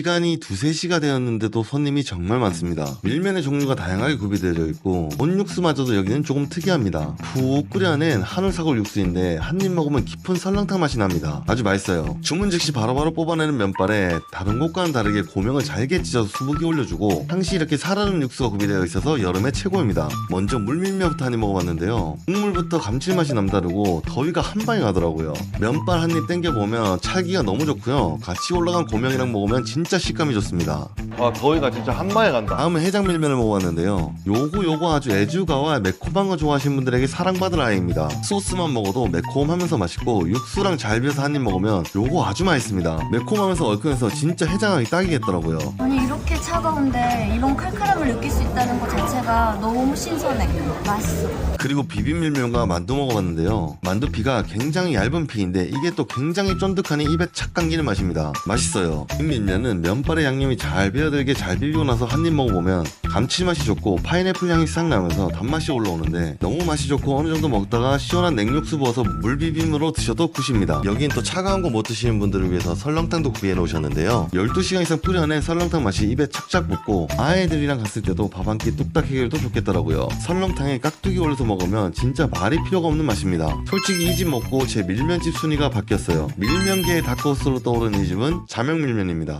시간이 두세 시가 되었는데도 손님이 정말 많습니다. 밀면의 종류가 다양하게 구비되어 있고 온육수마저도 여기는 조금 특이합니다. 푹 끓여낸 한우 사골 육수인데 한 입 먹으면 깊은 설렁탕 맛이 납니다. 아주 맛있어요. 주문 즉시 바로바로 뽑아내는 면발에 다른 곳과는 다르게 고명을 잘게 찢어서 수북이 올려주고 항시 이렇게 살아있는 육수가 구비되어 있어서 여름에 최고입니다. 먼저 물밀면부터 한 입 먹어봤는데요. 국물부터 감칠맛이 남다르고 더위가 한 방에 가더라고요. 면발 한 입 땡겨보면 찰기가 너무 좋고요. 같이 올라간 고명이랑 먹으면 진짜 식감이 좋습니다. 아 더위가 진짜 한 방에 간다. 다음은 해장밀면을 먹어봤는데요. 요거 요거 아주 애주가와 매콤한 거 좋아하시는 분들에게 사랑받을 아이입니다. 소스만 먹어도 매콤하면서 맛있고 육수랑 잘 비벼서 한 입 먹으면 요거 아주 맛있습니다. 매콤하면서 얼큰해서 진짜 해장하기 딱이겠더라고요. 아니 이렇게 차가운데 이런 칼칼함을 느낄 수 있다는 것 자체가 너무 신선해. 맛있어. 그리고 비빔밀면과 만두 먹어봤는데요. 만두 피가 굉장히 얇은 피인데 이게 또 굉장히 쫀득하니 입에 착 감기는 맛입니다. 맛있어요. 비빔밀면은 면발에 양념이 잘 배어들게 잘 비비고 나서 한 입 먹어보면 감칠맛이 좋고 파인애플 향이 싹 나면서 단맛이 올라오는데 너무 맛이 좋고 어느 정도 먹다가 시원한 냉육수 부어서 물 비빔으로 드셔도 굿입니다. 여긴 또 차가운 거 못 드시는 분들을 위해서 설렁탕도 구비해 놓으셨는데요. 12시간 이상 뿌려낸 설렁탕 맛이 입에 착착 붙고 아이들이랑 갔을 때도 밥 한 끼 뚝딱 해결도 좋겠더라고요. 설렁탕에 깍두기 올려서 먹으면 진짜 말이 필요가 없는 맛입니다. 솔직히 이 집 먹고 제 밀면집 순위가 바뀌었어요. 밀면계의 다크호스로 떠오르는 이 집은 자명밀면입니다.